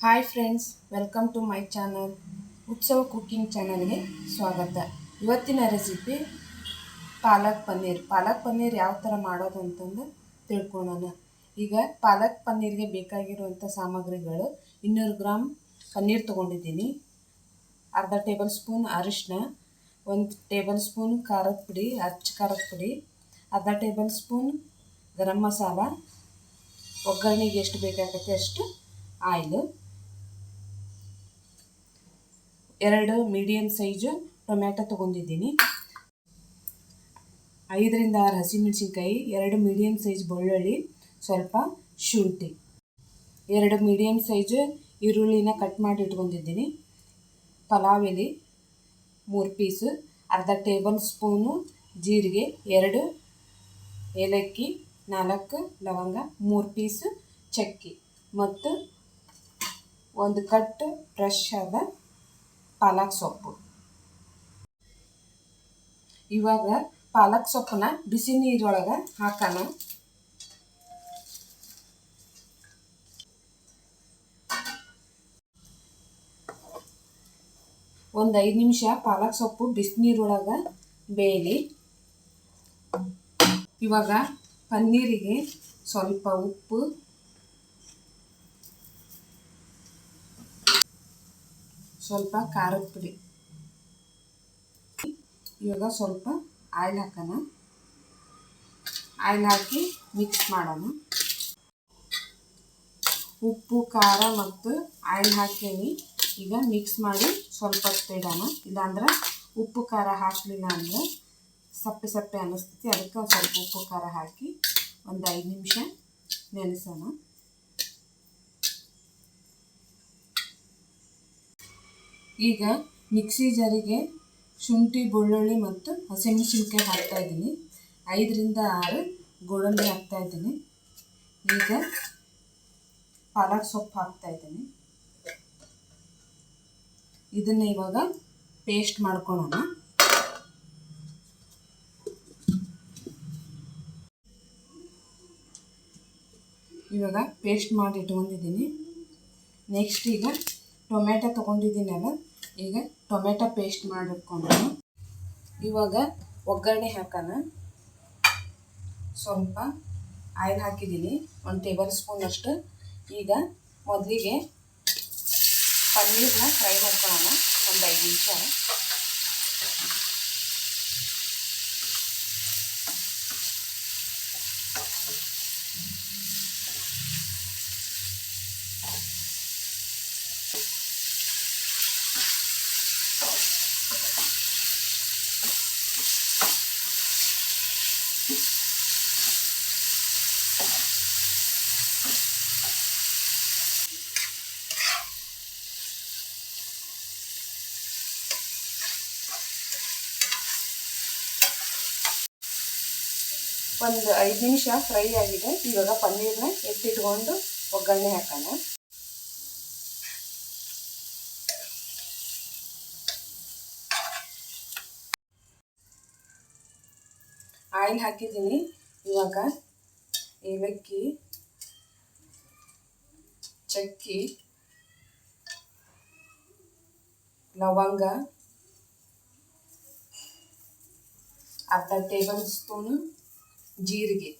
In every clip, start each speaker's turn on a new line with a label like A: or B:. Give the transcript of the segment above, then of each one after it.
A: Hi friends welcome to my channel ಉತ್ಸವ cooking ಚಾನಲ್ಗೆ ಸ್ವಾಗತ. ಇವತ್ತಿನ ರೆಸಿಪಿ ಪಾಲಕ್ ಪನ್ನೀರ್. ಪಾಲಕ್ ಪನ್ನೀರ್ ಯಾವ ಥರ ಮಾಡೋದು ಅಂತಂದು ತಿಳ್ಕೊಳ್ಳೋಣ ಈಗ ಪಾಲಕ್ ಪನ್ನೀರ್ಗೆ ಬೇಕಾಗಿರುವಂಥ ಸಾಮಗ್ರಿಗಳು ಇನ್ನೂರು ಗ್ರಾಮ್ ಪನ್ನೀರ್ ತೊಗೊಂಡಿದ್ದೀನಿ. ಅರ್ಧ ಟೇಬಲ್ ಸ್ಪೂನ್ ಅರಿಶಿನ ಒಂದು ಟೇಬಲ್ ಸ್ಪೂನ್ ಖಾರದ ಪುಡಿ ಅಚ್ಚ ಖಾರದ ಪುಡಿ, ಅರ್ಧ ಟೇಬಲ್ ಸ್ಪೂನ್ ಗರಂ ಮಸಾಲ, ಒಗ್ಗರಣೆಗೆ ಎಷ್ಟು ಬೇಕಾಗುತ್ತೆ ಅಷ್ಟು ಆಯಿಲು ಎರಡು ಮೀಡಿಯಮ್ ಸೈಜು ಟೊಮ್ಯಾಟೊ ತೊಗೊಂಡಿದ್ದೀನಿ. ಐದರಿಂದ ಆರು ಹಸಿಮೆಣಸಿನ್ಕಾಯಿ, ಎರಡು ಮೀಡಿಯಮ್ ಸೈಜ್ ಬೆಳ್ಳುಳ್ಳಿ, ಸ್ವಲ್ಪ ಶುಂಠಿ. ಎರಡು ಮೀಡಿಯಮ್ ಸೈಜು ಈರುಳ್ಳಿನ ಕಟ್ ಮಾಡಿ ಇಟ್ಕೊಂಡಿದ್ದೀನಿ. ಪಲಾವ್ ಎಲೆ ಮೂರು ಪೀಸು ಅರ್ಧ ಟೇಬಲ್ ಸ್ಪೂನು ಜೀರಿಗೆ, ಎರಡು ಏಲಕ್ಕಿ, ನಾಲ್ಕು ಲವಂಗ, ಮೂರು ಪೀಸು ಚಕ್ಕಿ. ಮತ್ತು ಒಂದು ಕಟ್ ಫ್ರೆಶ್ ಆದ ಪಾಲಕ್ ಸೊಪ್ಪು. ಇವಾಗ ಪಾಲಕ್ ಸೊಪ್ಪನ್ನ ಬಿಸಿ ನೀರೊಳಗೆ ಹಾಕೋಣ. ಒಂದು ಐದು ನಿಮಿಷ ಪಾಲಕ್ ಸೊಪ್ಪು ಬಿಸಿನೀರೊಳಗೆ ಬೇಯಲಿ. ಇವಾಗ ಪನ್ನೀರಿಗೆ ಸ್ವಲ್ಪ ಉಪ್ಪು ಸ್ವಲ್ಪ ಖಾರದ ಪುಡಿ. ಇವಾಗ ಸ್ವಲ್ಪ ಆಯಿಲ್ ಹಾಕೋಣ. ಆಯಿಲ್ ಹಾಕಿ ಮಿಕ್ಸ್ ಮಾಡೋಣ. ಉಪ್ಪು, ಖಾರ ಮತ್ತು ಆಯಿಲ್ ಹಾಕೀನಿ. ಈಗ ಮಿಕ್ಸ್ ಮಾಡಿ ಸ್ವಲ್ಪ ಹೊತ್ತು ಇಲ್ಲಾಂದ್ರೆ ಉಪ್ಪು, ಖಾರ ಹಾಕಲಿಲ್ಲ ಅಂದರೆ ಸಪ್ಪೆ ಸಪ್ಪೆ ಅನ್ನಿಸ್ತೈತಿ. ಅದಕ್ಕೆ ಸ್ವಲ್ಪ ಉಪ್ಪು, ಖಾರ ಹಾಕಿ ಒಂದು ಐದು ನಿಮಿಷ ನೆನೆಸೋಣ. ಈಗ ಮಿಕ್ಸಿ ಜಾರಿಗೆ ಶುಂಠಿ, ಬೆಳ್ಳುಳ್ಳಿ ಮತ್ತು ಹಸಿಮೆಣಸಿನ್ಕಾಯಿ ಹಾಕ್ತಾಯಿದ್ದೀನಿ ಐದರಿಂದ ಆರು ಗೋಡಂಬಿ ಹಾಕ್ತಾಯಿದ್ದೀನಿ ಈಗ ಪಾಲಕ್ ಸೊಪ್ಪು ಹಾಕ್ತಾಯಿದ್ದೀನಿ ಇದನ್ನು ಇವಾಗ ಪೇಸ್ಟ್ ಮಾಡ್ಕೊಳ್ಳೋಣ ಇವಾಗ ಪೇಸ್ಟ್ ಮಾಡಿ ಇಟ್ಕೊಂಡಿದ್ದೀನಿ. ನೆಕ್ಸ್ಟ್ ಈಗ ಟೊಮೆಟೊ ತೊಗೊಂಡಿದ್ದೀನಲ್ಲ ಈಗ ಟೊಮೆಟೊ ಪೇಸ್ಟ್ ಮಾಡಿಟ್ಕೊಂಡು ಇವಾಗ ಒಗ್ಗರಣೆ ಹಾಕೋಣ. ಸ್ವಲ್ಪ ಆಯಿಲ್ ಹಾಕಿದ್ದೀನಿ. ಒಂದು ಟೇಬಲ್ ಸ್ಪೂನಷ್ಟು ಈಗ ಮೊದಲಿಗೆ ಪನ್ನೀರನ್ನ ಫ್ರೈ ಮಾಡ್ಕೊಳ್ಳೋಣ. ಒಂದು ಐದು ನಿಮಿಷ. ಒಂದು ಐದು ನಿಮಿಷ ಫ್ರೈ ಆಗಿದೆ. ಇವಾಗ ಪನ್ನೀರ್ನ ಎತ್ತಿಟ್ಕೊಂಡು ಒಗ್ಗರಣೆ ಹಾಕೋಣ. ಆಯಿಲ್ ಹಾಕಿದ್ದೀನಿ. ಇವಾಗ ಏಲಕ್ಕಿ, ಚಕ್ಕಿ, ಲವಂಗ, ಅರ್ಧ ಟೇಬಲ್ ಸ್ಪೂನು ಜೀರಿಗೆ.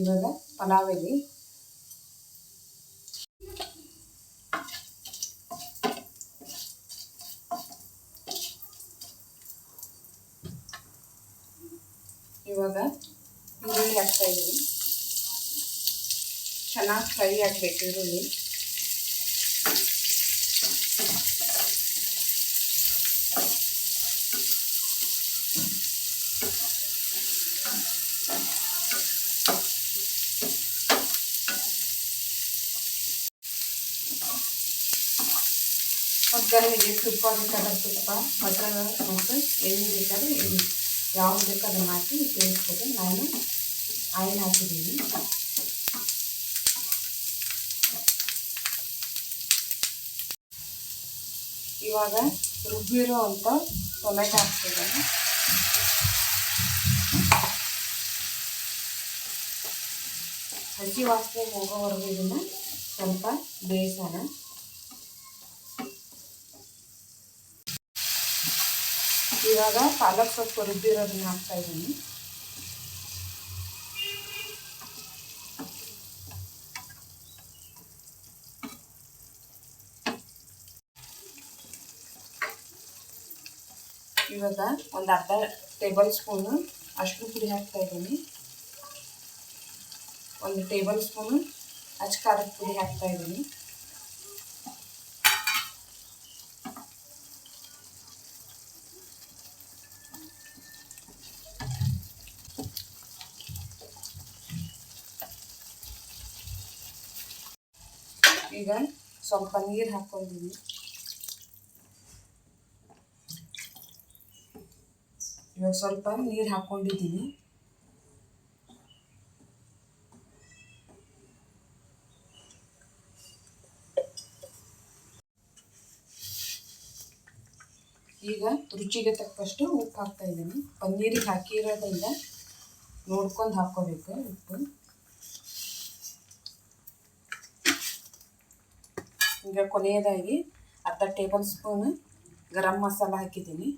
A: ಇವಾಗ ಪಲಾವ್ ಎಲೆ ಇವಾಗ ಈರುಳ್ಳಿ ಹಾಕ್ತಾ ಇದ್ದೀನಿ. ಚೆನ್ನಾಗಿ ಫ್ರೈ ಆಗಬೇಕು ಈರುಳ್ಳಿ. ಒಗ್ಗರಣೆಗೆ ತುಪ್ಪ ಬೇಕಾದ ತುಪ್ಪ ಮೊಸರು ಮತ್ತು ಎಣ್ಣೆ ಬೇಕಾದ್ರೆ ಎಣ್ಣೆ ಯಾವ್ದು ಬೇಕು ಅದನ್ನು ಹಾಕಿ ಸೇರಿಸ್ಬೋದು ನಾನು ಆಯಿಲ್ ಹಾಕಿದ್ದೀನಿ. ಇವಾಗ ರುಬ್ಬಿರೋ ಅಂತ ಟೊಮೆಟೊ ಹಾಕ್ತಿದ್ದಾನೆ. ಹಸಿ ವಾಸನೆ ಹೋಗೋವರೆಗೂ ಇದನ್ನು ಸ್ವಲ್ಪ ಬೇಯಿಸೋಣ. ಇವಾಗ ಪಾಲಕ್ ಸೊಪ್ಪು ರುಬ್ಬಿರೋದನ್ನ ಹಾಕ್ತಾ ಇದ್ದೀನಿ. ಇವಾಗ ಒಂದು ಅರ್ಧ ಟೇಬಲ್ ಸ್ಪೂನು ಅಷ್ಟು ಪುಡಿ ಹಾಕ್ತಾ ಇದ್ದೀನಿ. ಒಂದು ಟೇಬಲ್ ಸ್ಪೂನು ಅಚ್ಚ ಖಾರದ ಪುಡಿ ಹಾಕ್ತಾ ಇದ್ದೀನಿ. ಈಗ ಸ್ವಲ್ಪ ನೀರು ಹಾಕ್ಕೊಂಡಿದ್ದೀನಿ ಇವಾಗ ಸ್ವಲ್ಪ ನೀರು ಹಾಕೊಂಡಿದ್ದೀನಿ ಈಗ ರುಚಿಗೆ ತಕ್ಕಷ್ಟು ಉಪ್ಪು ಹಾಕ್ತಾ ಇದ್ದೀನಿ. ಪನ್ನೀರಿಗೆ ಹಾಕಿರೋದ್ರಿಂದ ನೋಡ್ಕೊಂಡು ಹಾಕ್ಕೋಬೇಕು ಉಪ್ಪು. ಈಗ ಕೊನೆಯದಾಗಿ ಅರ್ಧ ಟೇಬಲ್ ಸ್ಪೂನ್ ಗರಂ ಮಸಾಲ ಹಾಕಿದ್ದೀನಿ.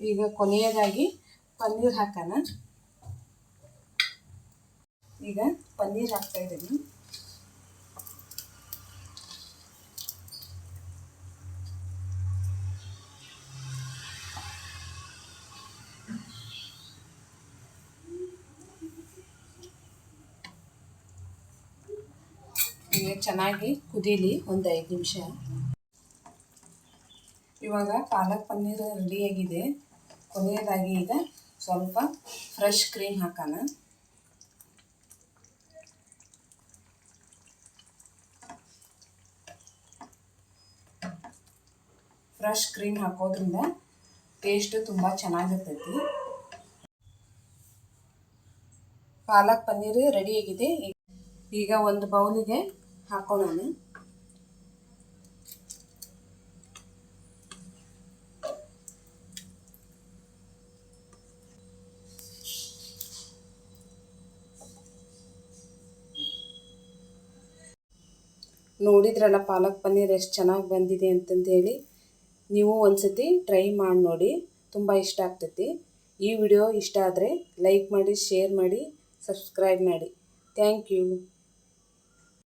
A: ಈಗ ಕೊನೆಯದಾಗಿ ಪನ್ನೀರ್ ಹಾಕೋಣ. ಈಗ ಪನ್ನೀರ್ ಹಾಕ್ತಾ ಇದ್ದೀನಿ. ಈಗ ಚೆನ್ನಾಗಿ ಕುದೀಲಿ ಒಂದು ಐದು ನಿಮಿಷ. ಇವಾಗ ಪಾಲಕ್ ಪನ್ನೀರ್ ರೆಡಿಯಾಗಿದೆ ಕೊನೆಯದಾಗಿ ಈಗ ಸ್ವಲ್ಪ ಫ್ರೆಶ್ ಕ್ರೀಮ್ ಹಾಕೋಣ. ಫ್ರೆಶ್ ಕ್ರೀಮ್ ಹಾಕೋದ್ರಿಂದ ಟೇಸ್ಟ್ ತುಂಬ ಚೆನ್ನಾಗಿರ್ತೈತಿ. ಪಾಲಕ್ ಪನ್ನೀರ್ ರೆಡಿಯಾಗಿದೆ ಈಗ ಒಂದು ಬೌಲಿಗೆ ಹಾಕೊಳ್ಳೋಣ. ನೋಡಿದ್ರಲ್ಲ, ಪಾಲಕ್ ಪನ್ನೀರ್ ಎಷ್ಟು ಚೆನ್ನಾಗಿ ಬಂದಿದೆ ಅಂತಂದೇಳಿ, ನೀವು ಒಂದ್ಸತಿ ಟ್ರೈ ಮಾಡಿ ನೋಡಿ, ತುಂಬ ಇಷ್ಟ ಆಗ್ತೈತಿ. ಈ ವಿಡಿಯೋ ಇಷ್ಟ ಆದರೆ ಲೈಕ್ ಮಾಡಿ, ಶೇರ್ ಮಾಡಿ, ಸಬ್ಸ್ಕ್ರೈಬ್ ಮಾಡಿ. Thank you.